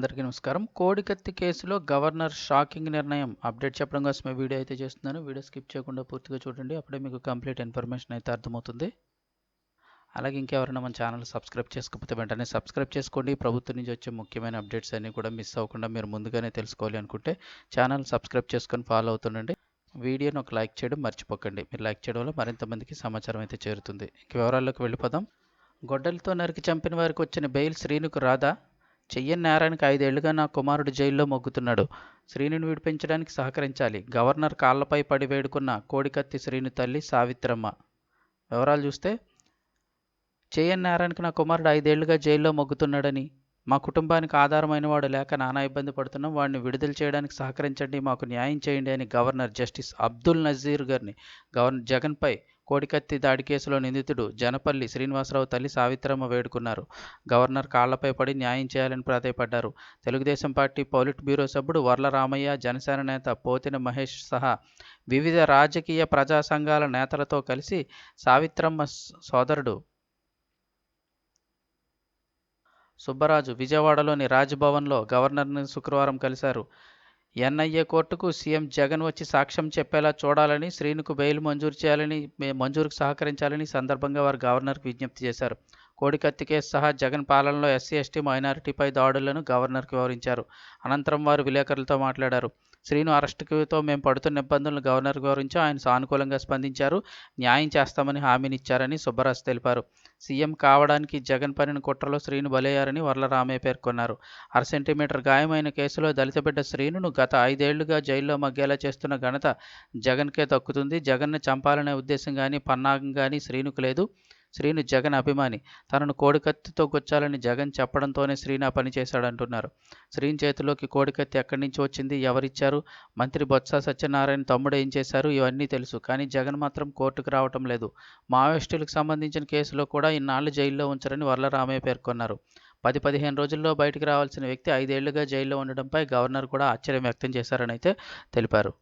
అందరికీ నమస్కారం. కోడికత్తి కేసులో గవర్నర్ షాకింగ్ నిర్ణయం. అప్డేట్ చెప్పడం కోసమే వీడియో అయితే చేస్తున్నాను. వీడియో స్కిప్ చేయకుండా పూర్తిగా చూడండి. అప్పుడే మీకు కంప్లీట్ ఇన్ఫర్మేషన్ అయితే అర్థమవుతుంది. అలాగే ఇంకెవరైనా మన ఛానల్ సబ్స్క్రైబ్ చేసుకోకపోతే వెంటనే సబ్స్క్రైబ్ చేసుకోండి. ప్రభుత్వం నుంచి వచ్చే ముఖ్యమైన అప్డేట్స్ అన్నీ కూడా మిస్ అవ్వకుండా మీరు ముందుగానే తెలుసుకోవాలి అనుకుంటే ఛానల్ సబ్స్క్రైబ్ చేసుకొని ఫాలో అవుతుండండి. వీడియోని ఒక లైక్ చేయడం మర్చిపోకండి. మీరు లైక్ చేయడం వల్ల మరింత మందికి సమాచారం అయితే చేరుతుంది. ఇంక వివరాల్లోకి వెళ్ళిపోదాం. గొడ్డలతో నరికి చంపిన వారికి వచ్చిన బెయిల్ శ్రీనుకు రాదా? చెయ్యని నేరానికి ఐదేళ్ళుగా నా కుమారుడు జైల్లో మొగ్గుతున్నాడు. శ్రీనుని విడిపించడానికి సహకరించాలి. గవర్నర్ కాళ్ళపై పడి వేడుకున్న కోడికత్తి శ్రీను తల్లి సావిత్రమ్మ. వివరాలు చూస్తే చెయ్యని నేరానికి నా కుమారుడు ఐదేళ్ళుగా జైల్లో మొగ్గుతున్నాడని మా కుటుంబానికి ఆధారమైన వాడు లేక నానా ఇబ్బంది పడుతున్నాం వాడిని విడుదల చేయడానికి సహకరించండి మాకు న్యాయం చేయండి అని గవర్నర్ జస్టిస్ అబ్దుల్ నజీర్ గారిని గవర్నర్ జగన్పై కోడికత్తి దాడి కేసులో నిందితుడు జనపల్లి శ్రీనివాసరావు తల్లి సావిత్రమ్మ వేడుకున్నారు. గవర్నర్ కాళ్ళపై పడి న్యాయం చేయాలని ప్రాధాయపడ్డారు. తెలుగుదేశం పార్టీ పౌలిట్ బ్యూరో సభ్యుడు వర్ల రామయ్య జనసేన నేత పోతిన మహేష్ సహా వివిధ రాజకీయ ప్రజా సంఘాల నేతలతో కలిసి సావిత్రమ్మ సోదరుడు సుబ్బరాజు విజయవాడలోని రాజ్భవన్లో గవర్నర్ని శుక్రవారం కలిశారు. ఎన్ఐఏ కోర్టుకు సీఎం జగన్ వచ్చి సాక్ష్యం చెప్పేలా చూడాలని శ్రీనుకు బెయిల్ మంజూరు చేయాలని మంజూరుకు సహకరించాలని సందర్భంగా వారు గవర్నర్కు విజ్ఞప్తి చేశారు. కోడికత్తి కేసు సహా జగన్ పాలనలో ఎస్సీ ఎస్టీ మైనారిటీపై దాడులను గవర్నర్కు వివరించారు. అనంతరం వారు విలేకరులతో మాట్లాడారు. శ్రీను అరెస్టుతో మేము పడుతున్న ఇబ్బందులను గవర్నర్ వివరించి ఆయన సానుకూలంగా స్పందించారు. న్యాయం చేస్తామని హామీనిచ్చారని సుబ్బరాజు తెలిపారు. సీఎం కావడానికి జగన్ పనిన కుట్రలో శ్రీను బలయ్యారని వరలరామయ్య పేర్కొన్నారు. అర సెంటీమీటర్ గాయమైన కేసులో దళిత బిడ్డ శ్రీనును గత ఐదేళ్ళుగా జైల్లో మగ్గేలా చేస్తున్న ఘనత జగన్కే దక్కుతుంది. జగన్ను చంపాలనే ఉద్దేశం కానీ పన్నాగం కానీ శ్రీనుకు లేదు. శ్రీను జగన్ అభిమాని. తనను కోడికత్తితో గుచ్చాలని జగన్ చెప్పడంతోనే శ్రీను ఆ పని చేశాడంటున్నారు. శ్రీను చేతిలోకి కోడికత్తి ఎక్కడి నుంచి వచ్చింది? ఎవరిచ్చారు? మంత్రి బొత్స సత్యనారాయణ తమ్ముడు ఏం చేశారు? ఇవన్నీ తెలుసు. కానీ జగన్ మాత్రం కోర్టుకు రావటం లేదు. మావోయిస్టులకు సంబంధించిన కేసులో కూడా ఇన్నాళ్ళు జైల్లో ఉంచారని వరలరామయ్య పేర్కొన్నారు. పది పదిహేను రోజుల్లో బయటికి రావాల్సిన వ్యక్తి ఐదేళ్ళుగా జైల్లో ఉండడంపై గవర్నర్ కూడా ఆశ్చర్యం వ్యక్తం చేశారని అయితే తెలిపారు.